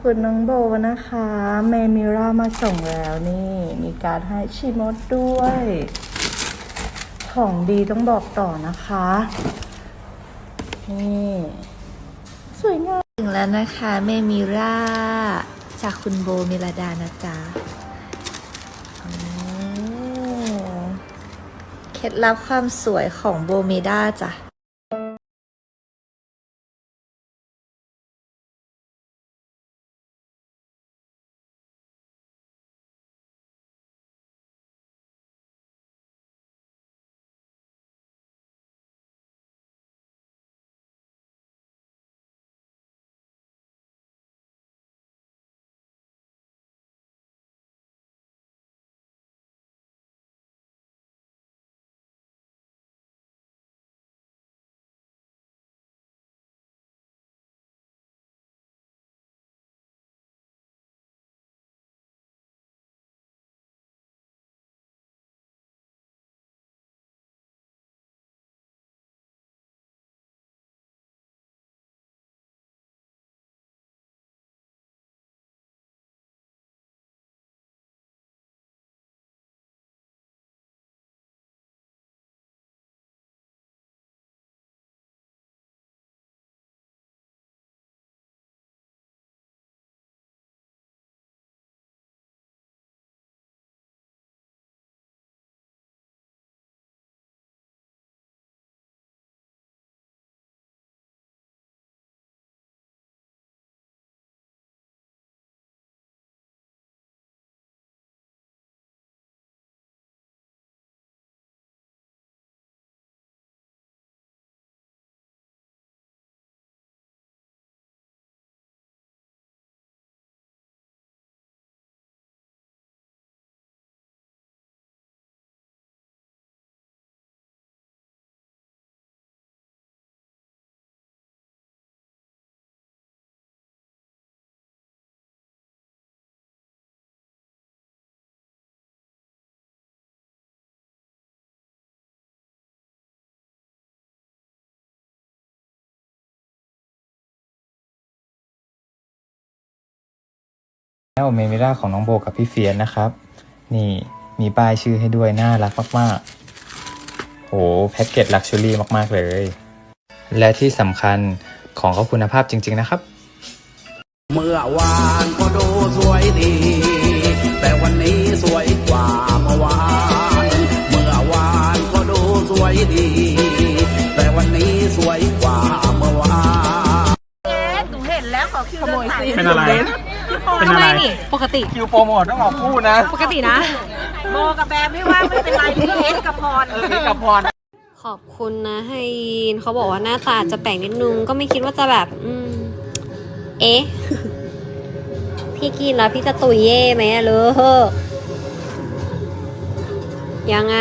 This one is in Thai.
คุณน้องโบนะคะ เมมิรามาส่งแล้วนี่ มีการให้ชิมดด้วย ของดีต้องบอกต่อนะคะ นี่ สวยงามถึงแล้วนะคะ เมมิราจากคุณโบมิลาดานะจ๊ะเคล็ดลับความสวยของโบเมดาจ้ะ แล้วเมมิล่าของน้องโบกับพี่เฟียนนะครับ นี่มีป้ายชื่อให้ด้วยน่ารักมากๆโอ้แพ็กเกจลักชัวรี่มากๆเลย และที่สำคัญของก็คุณภาพจริง ๆ นะครับ เมื่อวานก็ดูสวยดี แต่วันนี้สวยกว่าเมื่อวาน เมื่อวานก็ดูสวยดี แต่วันนี้สวยกว่าเมื่อวานหนูเห็นแล้วขอคิวเดินผ่านเป็นอะไร เป็นอะไรนี่ปกติ คิวโปรโมทต้องออกคู่นะปกตินะโบกับแบมไม่ว่างไม่เป็นไรพี่เอสกับพรพี่กับพร ขอบคุณนะไฮยีนเขาบอกว่าหน้าตาจะแปลกนิดนึง ก็ไม่คิดว่าจะแบบ อืม เอ๊ะ พี่กินแล้วพี่จะตุยเย่ไหมอะเลยยังไง